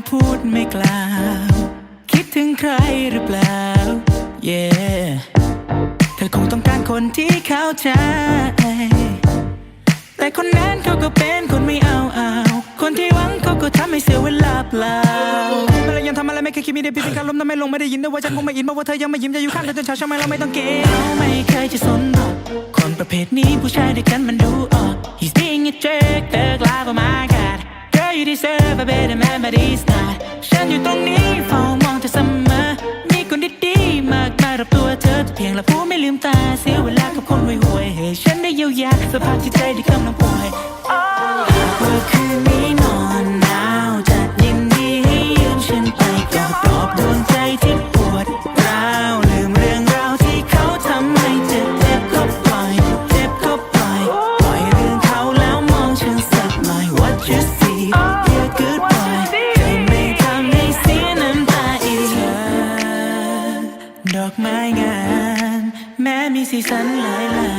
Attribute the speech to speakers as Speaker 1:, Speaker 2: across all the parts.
Speaker 1: ไม่พูดไม่กล่าว คิดถึงใครหรือเปล่า yeah เธอคงต้องการคนที่เข้าใจ แต่คนนั้นเขาก็เป็นคนไม่เอาเอาคนที่หวังเขาก็ทำให้เสียเวลาเปล่าอะไรยังทำอะไรไม่เคยคิดมีได้พิสิการลมทำไมลงไม่ได้ยินด้วยว่าฉันคงไม่อินเพราะว่าเธอยังไม่ยิ้มจะอยู่ข้างเธอจนเช้าใช่ไหมเราไม่ต้องเกณฑ์เราไม่เคยจะสนหรอกคนประเภทนี้ผู้ชายด้วยกันมันดูออก He's being a jerk you deserve a better man but he's not ฉันอยู่ตรงนี้เฝ้ามองเธอเสมอ มีคนดีๆมากมายรอบตัวเธอแต่เพียงละผู้ไม่ลืมตาเสียเวลากับคนห่วยๆให้ฉันได้เยียวยาสภาพจิตใจที่กำลังป่วย อกไม้งาม แม้มีสีสันหลายหลา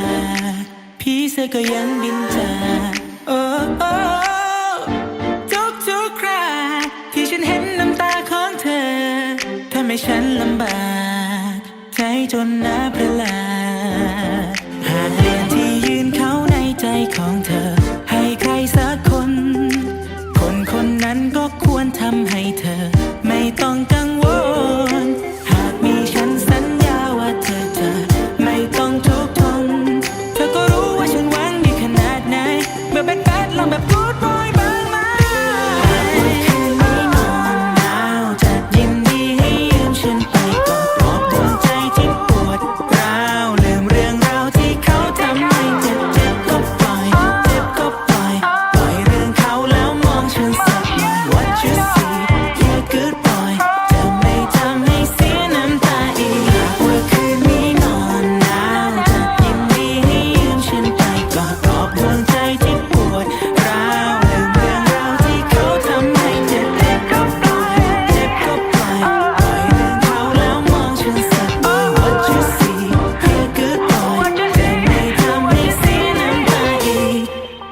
Speaker 1: กพี่เสือก็ยังบินจากโอ้โอ้ทุกทุกคราที่ฉันเห็นน้ำตาของเธอทำให้ฉันลำบาก ใจจนน้าประหลาด